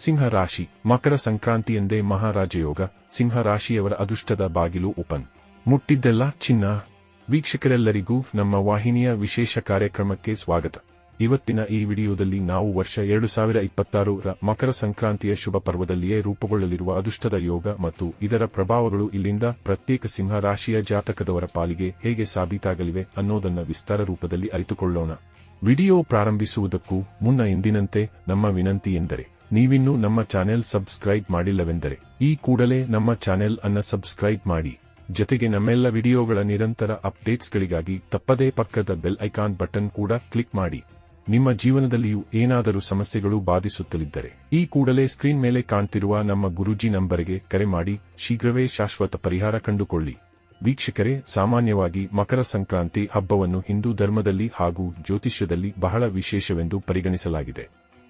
ಸಿಂಹ ರಾಶಿ ಮಕರ ಸಂಕ್ರಾಂತಿ ಎಂದೇ ಮಹಾರಾಜಯೋಗ ಸಿಂಹ ರಾಶಿಯವರ ಅದೃಷ್ಟದ ಬಾಗಿಲು ಓಪನ್. ಮುಟ್ಟಿದ್ದೆಲ್ಲ ಚಿನ್ನ. ವೀಕ್ಷಕರೆಲ್ಲರಿಗೂ ನಮ್ಮ ವಾಹಿನಿಯ ವಿಶೇಷ ಕಾರ್ಯಕ್ರಮಕ್ಕೆ ಸ್ವಾಗತ. ಇವತ್ತಿನ ಈ ವಿಡಿಯೋದಲ್ಲಿ ನಾವು ವರ್ಷ ಎರಡು ಸಾವಿರ ಇಪ್ಪತ್ತಾರು ರ ಮಕರ ಸಂಕ್ರಾಂತಿಯ ಶುಭ ಪರ್ವದಲ್ಲಿಯೇ ರೂಪುಗೊಳ್ಳಲಿರುವ ಅದೃಷ್ಟದ ಯೋಗ ಮತ್ತು ಇದರ ಪ್ರಭಾವಗಳು ಇಲ್ಲಿಂದ ಪ್ರತ್ಯೇಕ ಸಿಂಹ ರಾಶಿಯ ಜಾತಕದವರ ಪಾಲಿಗೆ ಹೇಗೆ ಸಾಬೀತಾಗಲಿವೆ ಅನ್ನೋದನ್ನ ವಿಸ್ತಾರ ರೂಪದಲ್ಲಿ ಅರಿತುಕೊಳ್ಳೋಣ. ವಿಡಿಯೋ ಪ್ರಾರಂಭಿಸುವುದಕ್ಕೂ ಮುನ್ನ ಎಂದಿನಂತೆ ನಮ್ಮ ವಿನಂತಿ ಎಂದರೆ ನೀವಿನ್ನೂ ನಮ್ಮ ಚಾನೆಲ್ ಸಬ್ಸ್ಕ್ರೈಬ್ ಮಾಡಿಲ್ಲವೆಂದರೆ, ಈ ಕೂಡಲೇ ನಮ್ಮ ಚಾನೆಲ್ ಅನ್ನ ಸಬ್ಸ್ಕ್ರೈಬ್ ಮಾಡಿ. ಜೊತೆಗೆ ನಮ್ಮೆಲ್ಲ ವಿಡಿಯೋಗಳ ನಿರಂತರ ಅಪ್ಡೇಟ್ಸ್ಗಳಿಗಾಗಿ ತಪ್ಪದೇ ಪಕ್ಕದ ಬೆಲ್ ಐಕಾನ್ ಬಟನ್ ಕೂಡ ಕ್ಲಿಕ್ ಮಾಡಿ. ನಿಮ್ಮ ಜೀವನದಲ್ಲಿಯೂ ಏನಾದರೂ ಸಮಸ್ಯೆಗಳು ಬಾಧಿಸುತ್ತಲಿದ್ದರೆ, ಈ ಕೂಡಲೇ ಸ್ಕ್ರೀನ್ ಮೇಲೆ ಕಾಣ್ತಿರುವ ನಮ್ಮ ಗುರೂಜಿ ನಂಬರ್ಗೆ ಕರೆ ಮಾಡಿ, ಶೀಘ್ರವೇ ಶಾಶ್ವತ ಪರಿಹಾರ ಕಂಡುಕೊಳ್ಳಿ. ವೀಕ್ಷಕರೇ, ಸಾಮಾನ್ಯವಾಗಿ ಮಕರ ಸಂಕ್ರಾಂತಿ ಹಬ್ಬವನ್ನು ಹಿಂದೂ ಧರ್ಮದಲ್ಲಿ ಹಾಗೂ ಜ್ಯೋತಿಷ್ಯದಲ್ಲಿ ಬಹಳ ವಿಶೇಷವೆಂದು ಪರಿಗಣಿಸಲಾಗಿದೆ.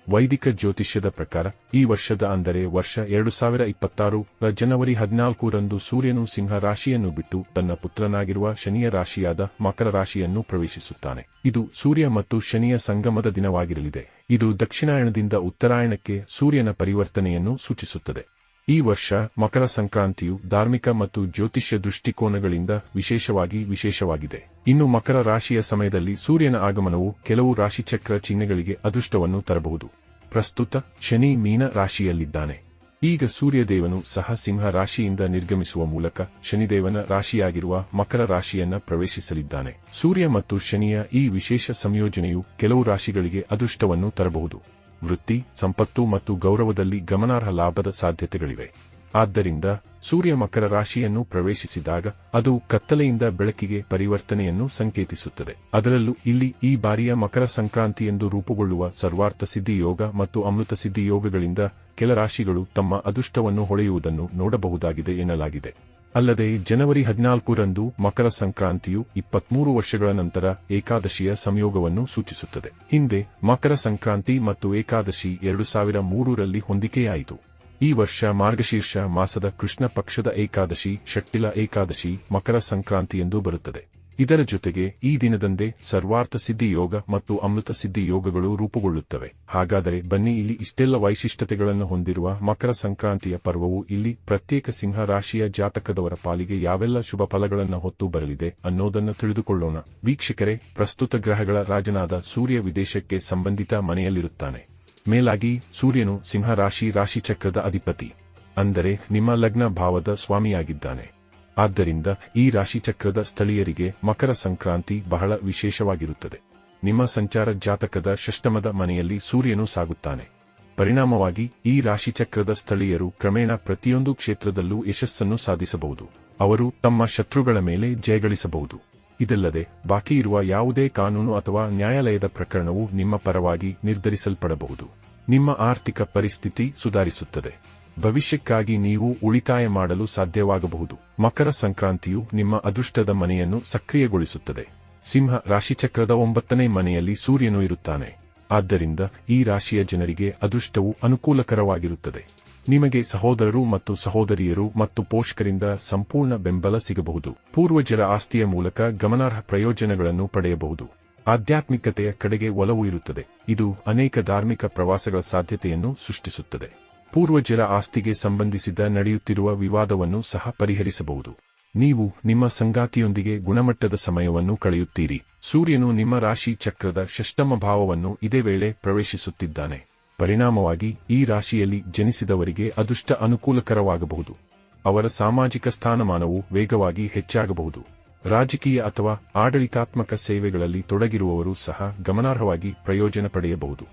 ವೈದಿಕ ಜ್ಯೋತಿಷ್ಯದ ಪ್ರಕಾರ, ಈ ವರ್ಷದ ಅಂದರೆ ವರ್ಷ ಎರಡು ಸಾವಿರ ಇಪ್ಪತ್ತಾರು ರ ಜನವರಿ ಹದಿನಾಲ್ಕರಂದು ಸೂರ್ಯನು ಸಿಂಹ ರಾಶಿಯನ್ನು ಬಿಟ್ಟು ತನ್ನ ಪುತ್ರನಾಗಿರುವ ಶನಿಯ ರಾಶಿಯಾದ ಮಕರ ರಾಶಿಯನ್ನು ಪ್ರವೇಶಿಸುತ್ತಾನೆ. ಇದು ಸೂರ್ಯ ಮತ್ತು ಶನಿಯ ಸಂಗಮದ ದಿನವಾಗಿರಲಿದೆ. ಇದು ದಕ್ಷಿಣಾಯಣದಿಂದ ಉತ್ತರಾಯಣಕ್ಕೆ ಸೂರ್ಯನ ಪರಿವರ್ತನೆಯನ್ನು ಸೂಚಿಸುತ್ತದೆ. ಈ ವರ್ಷ ಮಕರ ಸಂಕ್ರಾಂತಿಯು ಧಾರ್ಮಿಕ ಮತ್ತು ಜ್ಯೋತಿಷ್ಯ ದೃಷ್ಟಿಕೋನಗಳಿಂದ ವಿಶೇಷವಾಗಿ ವಿಶೇಷವಾಗಿದೆ. ಇನ್ನು ಮಕರ ರಾಶಿಯ ಸಮಯದಲ್ಲಿ ಸೂರ್ಯನ ಆಗಮನವು ಕೆಲವು ರಾಶಿಚಕ್ರ ಚಿಹ್ನೆಗಳಿಗೆ ಅದೃಷ್ಟವನ್ನು ತರಬಹುದು. ಪ್ರಸ್ತುತ ಶನಿ ಮೀನ ರಾಶಿಯಲ್ಲಿದ್ದಾನೆ. ಈಗ ಸೂರ್ಯದೇವನು ಸಹ ಸಿಂಹ ರಾಶಿಯಿಂದ ನಿರ್ಗಮಿಸುವ ಮೂಲಕ ಶನಿದೇವನ ರಾಶಿಯಾಗಿರುವ ಮಕರ ರಾಶಿಯನ್ನ ಪ್ರವೇಶಿಸಲಿದ್ದಾನೆ. ಸೂರ್ಯ ಮತ್ತು ಶನಿಯ ಈ ವಿಶೇಷ ಸಂಯೋಜನೆಯು ಕೆಲವು ರಾಶಿಗಳಿಗೆ ಅದೃಷ್ಟವನ್ನು ತರಬಹುದು. ವೃತ್ತಿ, ಸಂಪತ್ತು ಮತ್ತು ಗೌರವದಲ್ಲಿ ಗಮನಾರ್ಹ ಲಾಭದ ಸಾಧ್ಯತೆಗಳಿವೆ. ಆದ್ದರಿಂದ ಸೂರ್ಯ ಮಕರ ರಾಶಿಯನ್ನು ಪ್ರವೇಶಿಸಿದಾಗ ಅದು ಕತ್ತಲೆಯಿಂದ ಬೆಳಕಿಗೆ ಪರಿವರ್ತನೆಯನ್ನು ಸಂಕೇತಿಸುತ್ತದೆ. ಅದರಲ್ಲೂ ಇಲ್ಲಿ ಈ ಬಾರಿಯ ಮಕರ ಸಂಕ್ರಾಂತಿ ಎಂದು ರೂಪುಗೊಳ್ಳುವ ಸರ್ವಾರ್ಥ ಸಿದ್ಧಿ ಯೋಗ ಮತ್ತು ಅಮೃತ ಸಿದ್ಧಿ ಯೋಗಗಳಿಂದ ಕೆಲ ರಾಶಿಗಳು ತಮ್ಮ ಅದೃಷ್ಟವನ್ನು ಹೊಳೆಯುವುದನ್ನು ನೋಡಬಹುದಾಗಿದೆ ಎನ್ನಲಾಗಿದೆ. ಅಲ್ಲದೆ ಜನವರಿ ಹದಿನಾಲ್ಕರಂದು ಮಕರ ಸಂಕ್ರಾಂತಿಯು ಇಪ್ಪತ್ಮೂರು ವರ್ಷಗಳ ನಂತರ ಏಕಾದಶಿಯ ಸಂಯೋಗವನ್ನು ಸೂಚಿಸುತ್ತದೆ. ಹಿಂದೆ ಮಕರ ಸಂಕ್ರಾಂತಿ ಮತ್ತು ಏಕಾದಶಿ ಎರಡು ಸಾವಿರ ಮೂರರಲ್ಲಿ ಹೊಂದಿಕೆಯಾಯಿತು. ಈ ವರ್ಷ ಮಾರ್ಗಶೀರ್ಷ ಮಾಸದ ಕೃಷ್ಣ ಪಕ್ಷದ ಏಕಾದಶಿ, ಶಟ್ಟಿಲ ಏಕಾದಶಿ, ಮಕರ ಸಂಕ್ರಾಂತಿ ಎಂದು ಬರುತ್ತದೆ. ಇದರ ಜೊತೆಗೆ ಈ ದಿನದಂದೇ ಸರ್ವಾರ್ಥ ಸಿದ್ಧಿ ಯೋಗ ಮತ್ತು ಅಮೃತ ಸಿದ್ಧಿ ಯೋಗಗಳು ರೂಪುಗೊಳ್ಳುತ್ತವೆ. ಹಾಗಾದರೆ ಬನ್ನಿ ಇಲ್ಲಿ ಇಷ್ಟೆಲ್ಲ ವೈಶಿಷ್ಟ್ಯತೆಗಳನ್ನು ಹೊಂದಿರುವ ಮಕರ ಸಂಕ್ರಾಂತಿಯ ಪರ್ವವು ಇಲ್ಲಿ ಪ್ರತ್ಯೇಕ ಸಿಂಹ ರಾಶಿಯ ಜಾತಕದವರ ಪಾಲಿಗೆ ಯಾವೆಲ್ಲ ಶುಭ ಫಲಗಳನ್ನು ಹೊತ್ತು ಬರಲಿದೆ ಅನ್ನೋದನ್ನು ತಿಳಿದುಕೊಳ್ಳೋಣ. ವೀಕ್ಷಕರೇ, ಪ್ರಸ್ತುತ ಗ್ರಹಗಳ ರಾಜನಾದ ಸೂರ್ಯ ವಿದೇಶಕ್ಕೆ ಸಂಬಂಧಿತ ಮನೆಯಲ್ಲಿರುತ್ತಾನೆ. ಮೇಲಾಗಿ ಸೂರ್ಯನು ಸಿಂಹ ರಾಶಿ ರಾಶಿಚಕ್ರದ ಅಧಿಪತಿ. ಅಂದರೆ ನಿಮ್ಮ ಲಗ್ನ ಭಾವದ ಸ್ವಾಮಿಯಾಗಿದ್ದಾನೆ. ಆದ್ದರಿಂದ ಈ ರಾಶಿಚಕ್ರದ ಸ್ಥಳೀಯರಿಗೆ ಮಕರ ಸಂಕ್ರಾಂತಿ ಬಹಳ ವಿಶೇಷವಾಗಿರುತ್ತದೆ. ನಿಮ್ಮ ಸಂಚಾರ ಜಾತಕದ ಷಷ್ಟಮದ ಮನೆಯಲ್ಲಿ ಸೂರ್ಯನು ಸಾಗುತ್ತಾನೆ. ಪರಿಣಾಮವಾಗಿ ಈ ರಾಶಿಚಕ್ರದ ಸ್ಥಳೀಯರು ಕ್ರಮೇಣ ಪ್ರತಿಯೊಂದು ಕ್ಷೇತ್ರದಲ್ಲೂ ಯಶಸ್ಸನ್ನು ಸಾಧಿಸಬಹುದು. ಅವರು ತಮ್ಮ ಶತ್ರುಗಳ ಮೇಲೆ ಜಯಗಳಿಸಬಹುದು. ಇದಲ್ಲದೆ ಬಾಕಿ ಇರುವ ಯಾವುದೇ ಕಾನೂನು ಅಥವಾ ನ್ಯಾಯಾಲಯದ ಪ್ರಕರಣವು ನಿಮ್ಮ ಪರವಾಗಿ ನಿರ್ಧರಿಸಲ್ಪಡಬಹುದು. ನಿಮ್ಮ ಆರ್ಥಿಕ ಪರಿಸ್ಥಿತಿ ಸುಧಾರಿಸುತ್ತದೆ. ಭವಿಷ್ಯಕ್ಕಾಗಿ ನೀವು ಉಳಿತಾಯ ಮಾಡಲು ಸಾಧ್ಯವಾಗಬಹುದು. ಮಕರ ಸಂಕ್ರಾಂತಿಯು ನಿಮ್ಮ ಅದೃಷ್ಟದ ಮನೆಯನ್ನು ಸಕ್ರಿಯಗೊಳಿಸುತ್ತದೆ. ಸಿಂಹ ರಾಶಿಚಕ್ರದ ಒಂಬತ್ತನೇ ಮನೆಯಲ್ಲಿ ಸೂರ್ಯನು ಇರುತ್ತಾನೆ. ಆದ್ದರಿಂದ ಈ ರಾಶಿಯ ಜನರಿಗೆ ಅದೃಷ್ಟವು ಅನುಕೂಲಕರವಾಗಿರುತ್ತದೆ. ನಿಮಗೆ ಸಹೋದರರು ಮತ್ತು ಸಹೋದರಿಯರು ಮತ್ತು ಪೋಷಕರಿಂದ ಸಂಪೂರ್ಣ ಬೆಂಬಲ ಸಿಗಬಹುದು. ಪೂರ್ವಜರ ಆಸ್ತಿಯ ಮೂಲಕ ಗಮನಾರ್ಹ ಪ್ರಯೋಜನಗಳನ್ನು ಪಡೆಯಬಹುದು. ಆಧ್ಯಾತ್ಮಿಕತೆಯ ಕಡೆಗೆ ಒಲವು ಇರುತ್ತದೆ. ಇದು ಅನೇಕ ಧಾರ್ಮಿಕ ಪ್ರವಾಸಗಳ ಸಾಧ್ಯತೆಯನ್ನು ಸೃಷ್ಟಿಸುತ್ತದೆ. ಪೂರ್ವಜರ ಆಸ್ತಿಗೆ ಸಂಬಂಧಿಸಿದ ನಡೆಯುತ್ತಿರುವ ವಿವಾದವನ್ನು ಸಹ ಪರಿಹರಿಸಬಹುದು. ನೀವು ನಿಮ್ಮ ಸಂಗಾತಿಯೊಂದಿಗೆ ಗುಣಮಟ್ಟದ ಸಮಯವನ್ನು ಕಳೆಯುತ್ತೀರಿ. ಸೂರ್ಯನು ನಿಮ್ಮ ರಾಶಿ ಚಕ್ರದ ಷಷ್ಟಮ ಭಾವವನ್ನು ಇದೇ ವೇಳೆ ಪ್ರವೇಶಿಸುತ್ತಿದ್ದಾನೆ. ಪರಿಣಾಮವಾಗಿ ಈ ರಾಶಿಯಲ್ಲಿ ಜನಿಸಿದವರಿಗೆ ಅದೃಷ್ಟ ಅನುಕೂಲಕರವಾಗಬಹುದು. ಅವರ ಸಾಮಾಜಿಕ ಸ್ಥಾನಮಾನವು ವೇಗವಾಗಿ ಹೆಚ್ಚಾಗಬಹುದು. ರಾಜಕೀಯ ಅಥವಾ ಆಡಳಿತಾತ್ಮಕ ಸೇವೆಗಳಲ್ಲಿ ತೊಡಗಿರುವವರು ಸಹ ಗಮನಾರ್ಹವಾಗಿ ಪ್ರಯೋಜನ ಪಡೆಯಬಹುದು.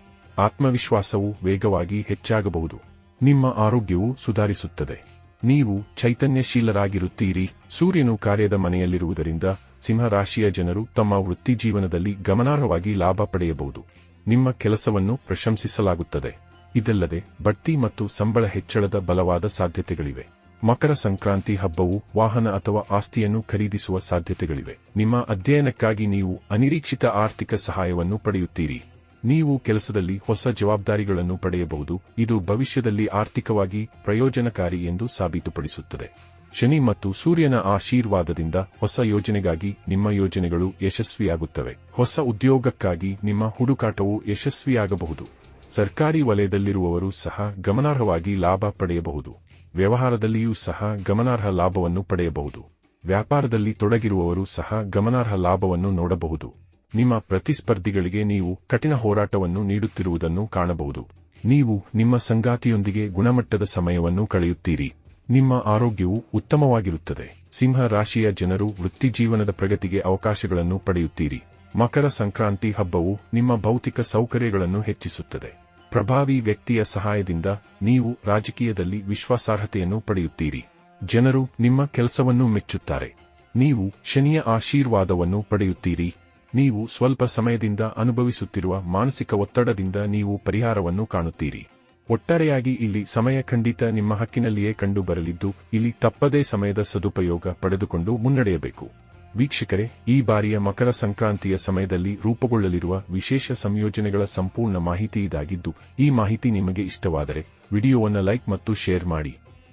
ಆತ್ಮವಿಶ್ವಾಸವು ವೇಗವಾಗಿ ಹೆಚ್ಚಾಗಬಹುದು. ನಿಮ್ಮ ಆರೋಗ್ಯವು ಸುಧಾರಿಸುತ್ತದೆ. ನೀವು ಚೈತನ್ಯಶೀಲರಾಗಿರುತ್ತೀರಿ. ಸೂರ್ಯನು ಕಾರ್ಯದ ಮನೆಯಲ್ಲಿರುವುದರಿಂದ ಸಿಂಹರಾಶಿಯ ಜನರು ತಮ್ಮ ವೃತ್ತಿಜೀವನದಲ್ಲಿ ಗಮನಾರ್ಹವಾಗಿ ಲಾಭ ಪಡೆಯಬಹುದು. ನಿಮ್ಮ ಕೆಲಸವನ್ನು ಪ್ರಶಂಸಿಸಲಾಗುತ್ತದೆ. ಇದಲ್ಲದೆ ಬಡ್ತಿ ಮತ್ತು ಸಂಬಳ ಹೆಚ್ಚಳದ ಬಲವಾದ ಸಾಧ್ಯತೆಗಳಿವೆ. ಮಕರ ಸಂಕ್ರಾಂತಿ ಹಬ್ಬವು ವಾಹನ ಅಥವಾ ಆಸ್ತಿಯನ್ನು ಖರೀದಿಸುವ ಸಾಧ್ಯತೆಗಳಿವೆ. ನಿಮ್ಮ ಅಧ್ಯಯನಕ್ಕಾಗಿ ನೀವು ಅನಿರೀಕ್ಷಿತ ಆರ್ಥಿಕ ಸಹಾಯವನ್ನು ಪಡೆಯುತ್ತೀರಿ. ನೀವು ಕೆಲಸದಲ್ಲಿ ಹೊಸ ಜವಾಬ್ದಾರಿಗಳನ್ನು ಪಡೆಯಬಹುದು. ಇದು ಭವಿಷ್ಯದಲ್ಲಿ ಆರ್ಥಿಕವಾಗಿ ಪ್ರಯೋಜನಕಾರಿ ಎಂದು ಸಾಬೀತುಪಡಿಸುತ್ತದೆ. ಶನಿ ಮತ್ತು ಸೂರ್ಯನ ಆಶೀರ್ವಾದದಿಂದ ಹೊಸ ಯೋಜನೆಗಾಗಿ ನಿಮ್ಮ ಯೋಜನೆಗಳು ಯಶಸ್ವಿಯಾಗುತ್ತವೆ. ಹೊಸ ಉದ್ಯೋಗಕ್ಕಾಗಿ ನಿಮ್ಮ ಹುಡುಕಾಟವು ಯಶಸ್ವಿಯಾಗಬಹುದು. ಸರ್ಕಾರಿ ವಲಯದಲ್ಲಿರುವವರು ಸಹ ಗಮನಾರ್ಹವಾಗಿ ಲಾಭ ಪಡೆಯಬಹುದು. ವ್ಯವಹಾರದಲ್ಲಿಯೂ ಸಹ ಗಮನಾರ್ಹ ಲಾಭವನ್ನು ಪಡೆಯಬಹುದು. ವ್ಯಾಪಾರದಲ್ಲಿ ತೊಡಗಿರುವವರು ಸಹ ಗಮನಾರ್ಹ ಲಾಭವನ್ನು ನೋಡಬಹುದು. ನಿಮ್ಮ ಪ್ರತಿಸ್ಪರ್ಧಿಗಳಿಗೆ ನೀವು ಕಠಿಣ ಹೋರಾಟವನ್ನು ನೀಡುತ್ತಿರುವುದನ್ನು ಕಾಣಬಹುದು. ನೀವು ನಿಮ್ಮ ಸಂಗಾತಿಯೊಂದಿಗೆ ಗುಣಮಟ್ಟದ ಸಮಯವನ್ನು ಕಳೆಯುತ್ತೀರಿ. ನಿಮ್ಮ ಆರೋಗ್ಯವು ಉತ್ತಮವಾಗಿರುತ್ತದೆ. ಸಿಂಹ ರಾಶಿಯ ಜನರು ವೃತ್ತಿಜೀವನದ ಪ್ರಗತಿಗೆ ಅವಕಾಶಗಳನ್ನು ಪಡೆಯುತ್ತೀರಿ. ಮಕರ ಸಂಕ್ರಾಂತಿ ಹಬ್ಬವು ನಿಮ್ಮ ಭೌತಿಕ ಸೌಕರ್ಯಗಳನ್ನು ಹೆಚ್ಚಿಸುತ್ತದೆ. ಪ್ರಭಾವಿ ವ್ಯಕ್ತಿಯ ಸಹಾಯದಿಂದ ನೀವು ರಾಜಕೀಯದಲ್ಲಿ ವಿಶ್ವಾಸಾರ್ಹತೆಯನ್ನು ಪಡೆಯುತ್ತೀರಿ. ಜನರು ನಿಮ್ಮ ಕೆಲಸವನ್ನು ಮೆಚ್ಚುತ್ತಾರೆ. ನೀವು ಶನಿಯ ಆಶೀರ್ವಾದವನ್ನು ಪಡೆಯುತ್ತೀರಿ. ನೀವು ಸ್ವಲ್ಪ ಸಮಯದಿಂದ ಅನುಭವಿಸುತ್ತಿರುವ ಮಾನಸಿಕ ಒತ್ತಡದಿಂದ ನೀವು ಪರಿಹಾರವನ್ನು ಕಾಣುತ್ತೀರಿ. ಒಟ್ಟಾರೆಯಾಗಿ ಇಲ್ಲಿ ಸಮಯ ಖಂಡಿತ ನಿಮ್ಮ ಹಕ್ಕಿನಲ್ಲಿಯೇ ಕಂಡುಬರಲಿದ್ದು, ಇಲ್ಲಿ ತಪ್ಪದೇ ಸಮಯದ ಸದುಪಯೋಗ ಪಡೆದುಕೊಂಡು ಮುನ್ನಡೆಯಬೇಕು. ವೀಕ್ಷಕರೇ, ಈ ಬಾರಿಯ ಮಕರ ಸಂಕ್ರಾಂತಿಯ ಸಮಯದಲ್ಲಿ ರೂಪುಗೊಳ್ಳಲಿರುವ ವಿಶೇಷ ಸಂಯೋಜನೆಗಳ ಸಂಪೂರ್ಣ ಮಾಹಿತಿ ಇದಾಗಿದ್ದು, ಈ ಮಾಹಿತಿ ನಿಮಗೆ ಇಷ್ಟವಾದರೆ, ವಿಡಿಯೋವನ್ನು ಲೈಕ್ ಮತ್ತು ಶೇರ್ ಮಾಡಿ.